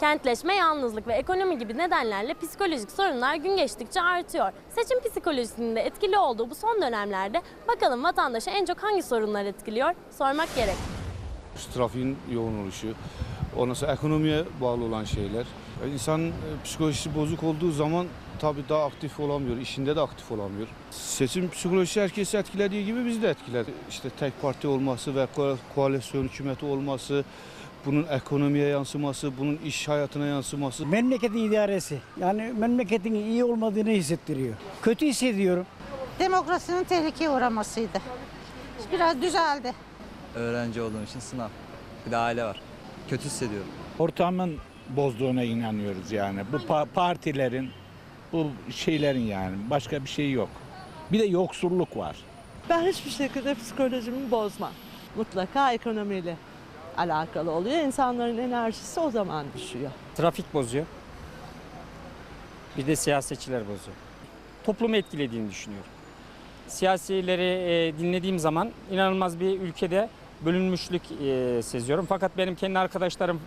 Kentleşme, yalnızlık ve ekonomi gibi nedenlerle psikolojik sorunlar gün geçtikçe artıyor. Seçim psikolojisinin de etkili olduğu bu son dönemlerde bakalım vatandaşı en çok hangi sorunlar etkiliyor sormak gerek. trafiğin yoğun oluşu, ondan sonra ekonomiye bağlı olan şeyler. Yani İnsan e, psikolojisi bozuk olduğu zaman tabii daha aktif olamıyor, işinde de aktif olamıyor. Seçim psikolojisi herkesi etkilediği gibi bizi de etkiler. İşte tek parti olması ve ko- koalisyon hükümeti olması, bunun ekonomiye yansıması, bunun iş hayatına yansıması. Memleketin idaresi. Yani memleketin iyi olmadığını hissettiriyor. Kötü hissediyorum. Demokrasinin tehlikeye uğramasıydı. Biraz düzeldi. Öğrenci olduğum için sınav. Bir de aile var. Kötü hissediyorum. ortamın bozduğuna inanıyoruz yani. Bu pa- partilerin, bu şeylerin yani başka bir şey yok. Bir de yoksulluk var. Ben hiçbir şekilde psikolojimi bozmam. Mutlaka ekonomiyle alakalı oluyor. İnsanların enerjisi o zaman düşüyor. Trafik bozuyor. Bir de siyasetçiler bozuyor. Toplumu etkilediğini düşünüyorum. Siyasileri e, dinlediğim zaman inanılmaz bir ülkede bölünmüşlük e, seziyorum. Fakat benim kendi arkadaşlarım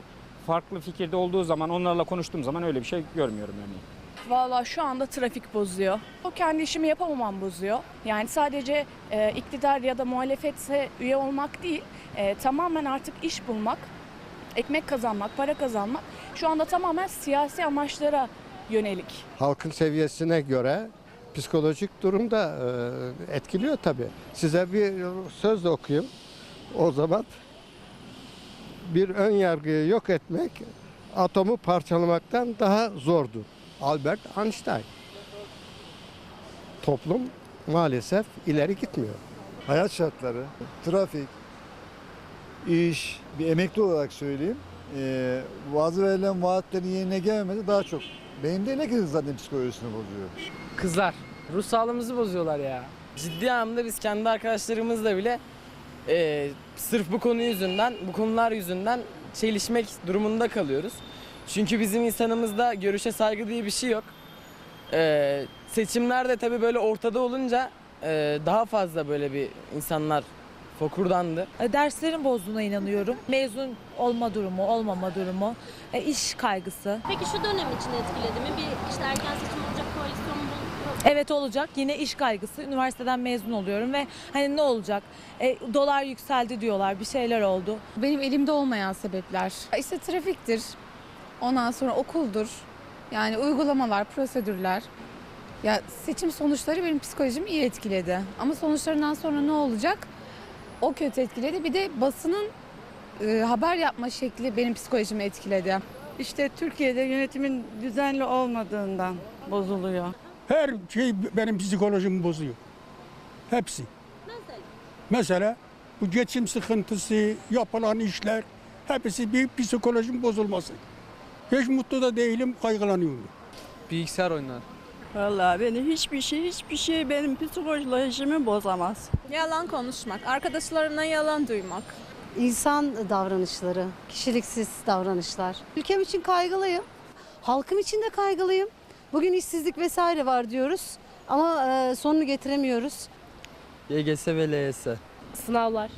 farklı fikirde olduğu zaman onlarla konuştuğum zaman öyle bir şey görmüyorum örneğin. Valla şu anda trafik bozuyor. O kendi işimi yapamamam bozuyor. Yani sadece e, iktidar ya da muhalefetse üye olmak değil, e, tamamen artık iş bulmak, ekmek kazanmak, para kazanmak şu anda tamamen siyasi amaçlara yönelik. halkın seviyesine göre psikolojik durum da e, etkiliyor tabii. Size bir söz okuyayım. O zaman bir ön yargıyı yok etmek atomu parçalamaktan daha zordur. Albert Einstein. Toplum maalesef ileri gitmiyor. hayat şartları, trafik, iş, bir emekli olarak söyleyeyim. Ee, bazı verilen vaatlerin yerine gelmemesi daha çok. Benim de ne zaten psikolojisini bozuyor. Kızlar. Ruh sağlığımızı bozuyorlar ya. Ciddi anlamda biz kendi arkadaşlarımızla bile e, sırf bu konu yüzünden, bu konular yüzünden çelişmek durumunda kalıyoruz. Çünkü bizim insanımızda görüşe saygı diye bir şey yok. E, seçimler de tabii böyle ortada olunca e, daha fazla böyle bir insanlar fokurdandı. E, Derslerin bozduğuna inanıyorum. Mezun olma durumu, olmama durumu, e, iş kaygısı. Peki şu dönem için etkiledi mi? Bir işte erken seçim olacak koalisyon. Evet olacak. Yine iş kaygısı. Üniversiteden mezun oluyorum ve hani ne olacak? E, dolar yükseldi diyorlar. Bir şeyler oldu. Benim elimde olmayan sebepler. İşte trafiktir, ondan sonra okuldur, yani uygulamalar, prosedürler. Ya seçim sonuçları benim psikolojimi iyi etkiledi. Ama sonuçlarından sonra ne olacak? O kötü etkiledi. Bir de basının e, haber yapma şekli benim psikolojimi etkiledi. İşte Türkiye'de yönetimin düzenli olmadığından bozuluyor. Her şey benim psikolojimi bozuyor. Hepsi. Mesela Mesela bu geçim sıkıntısı, yapılan işler hepsi bir psikolojim bozulması. Hiç mutlu da değilim, kaygılanıyorum. Bilgisayar oyunları. Vallahi beni hiçbir şey, hiçbir şey benim psikolojimi bozamaz. Yalan konuşmak, arkadaşlarına yalan duymak. İnsan davranışları, kişiliksiz davranışlar. Ülkem için kaygılıyım. Halkım için de kaygılıyım. Bugün işsizlik vesaire var diyoruz ama e, sonunu getiremiyoruz. YGS ve LYS. sınavlar.